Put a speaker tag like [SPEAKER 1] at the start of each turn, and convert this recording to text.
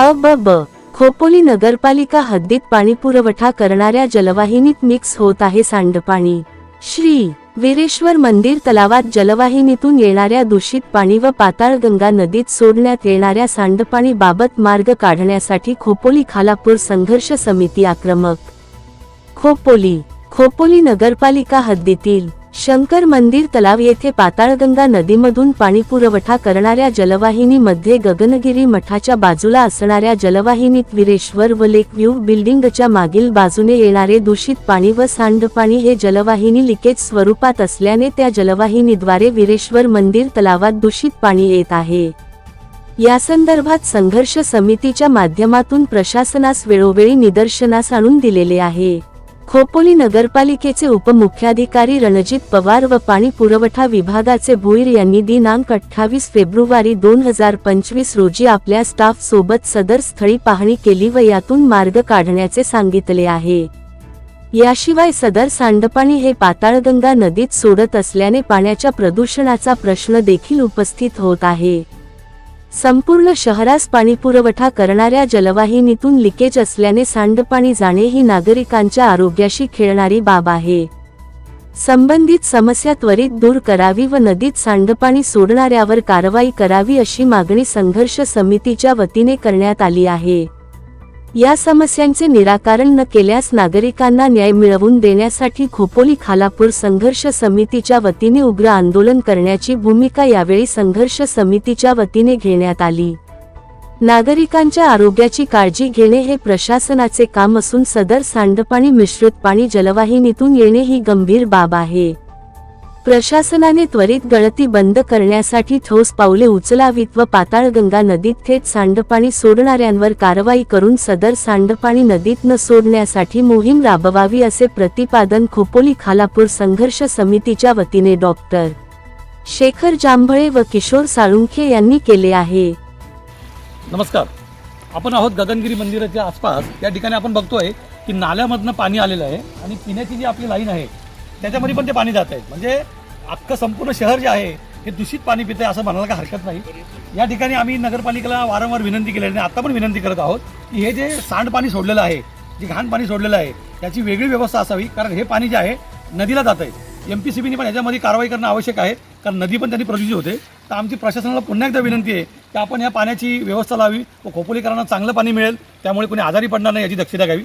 [SPEAKER 1] अ खोपोली नगरपालिका हद्दीत पाणी पुरवठा करणाऱ्या जलवाहिनीत मिक्स होत आहे सांडपाणी. श्री. वीरेश्वर मंदिर तलावात जलवाहिनीतून येणाऱ्या दूषित पाणी व पाताळगंगा नदीत सोडण्यात येणाऱ्या सांडपाणी बाबत मार्ग काढण्यासाठी खोपोली खालापूर संघर्ष समिती आक्रमक. खोपोली. खोपोली नगरपालिका हद्दीतील शंकर मंदिर तलाव येथे पाताळगंगा नदीमधून पाणी पुरवठा करणाऱ्या जलवाहिनीमध्ये गगनगिरी मठाच्या बाजूला असणाऱ्या जलवाहिनीत विरेश्वर व लेक व्ह्यू बिल्डिंगच्या मागील बाजूने येणारे दूषित पाणी व सांडपाणी हे जलवाहिनी लिकेज स्वरूपात असल्याने त्या जलवाहिनीद्वारे विरेश्वर मंदिर तलावात दूषित पाणी येत आहे. या संदर्भात संघर्ष समितीच्या माध्यमातून प्रशासनास वेळोवेळी निदर्शनास आणून दिलेले आहे. खोपोली नगरपालिकेचे उपमुख्याधिकारी रणजित पवार व पाणी पुरवठा विभागाचे भुईर यांनी दिनांक अठ्ठावीस फेब्रुवारी दोन हजार पंचवीस रोजी आपल्या स्टाफ सोबत सदर स्थळी पाहणी केली व यातून मार्ग काढण्याचे सांगितले आहे. याशिवाय सदर सांडपाणी हे पाताळगंगा नदीत सोडत असल्याने पाण्याच्या प्रदूषणाचा प्रश्न देखील उपस्थित होत आहे. संपूर्ण शहरास पाणीपुरवठा करणाऱ्या जलवाहिनीतून लिकेज असल्याने सांडपाणी जाणे ही नागरिकांच्या आरोग्याशी खेळणारी बाब आहे. संबंधित समस्या त्वरित दूर करावी व नदीत सांडपाणी सोडणाऱ्यावर कारवाई करावी अशी मागणी संघर्ष समितीच्या वतीने करण्यात आली आहे. या समस्यांचे निराकरण न केल्यास नागरिकांना न्याय मिळवून देण्यासाठी खोपोली खालापूर संघर्ष समितीच्या वतीने उग्र आंदोलन करण्याची भूमिका यावेळी संघर्ष समितीच्या वतीने घेण्यात आली. नागरिकांच्या आरोग्याची काळजी घेणे हे प्रशासनाचे काम असून सदर सांडपाणी मिश्रित पाणी जलवाहिनीतून येणे ही गंभीर बाब आहे. प्रशासनाने त्वरित गळती बंद करण्यासाठी ठोस पावले उचलावीत व पाताळगंगा नदीत थेट सांडपाणी सोडणाऱ्यांवर कारवाई करून सदर सांडपाणी नदीत न सोडण्यासाठी मोहीम राबवावी असे प्रतिपादन खोपोली खालापूर संघर्ष समितीच्या वतीने डॉक्टर शेखर जांभळे व किशोर साळुंखे यांनी केले आहे.
[SPEAKER 2] नमस्कार. आपण आहोत गगनगिरी मंदिराच्या आसपास. या ठिकाणी आपण बघतोय की नाल्यामधनं पाणी आलेलं आहे आणि पिण्याची जी आपली लाईन आहे त्याच्यामध्ये पण ते पाणी जात आहे. म्हणजे अख्खं संपूर्ण शहर जे आहे हे दूषित पाणी पितं आहे असं म्हणायला काही हरकत नाही. या ठिकाणी आम्ही नगरपालिकेला वारंवार विनंती केली आणि आता पण विनंती करत आहोत की हे जे सांडपाणी सोडलेलं आहे जे घाण पाणी सोडलेलं आहे त्याची वेगळी व्यवस्था असावी कारण हे पाणी जे आहे नदीला जात आहे. एम पी सी बीने पण याच्यामध्ये कारवाई करणं आवश्यक आहे कारण नदी पण त्यांनी प्रदूषित होते. तर आमची प्रशासनाला पुन्हा एकदा विनंती आहे की आपण या पाण्याची व्यवस्था लावी व खोपोलीकरांना चांगलं पाणी मिळेल त्यामुळे कोणी आजारी पडणार नाही याची दक्षता घ्यावी.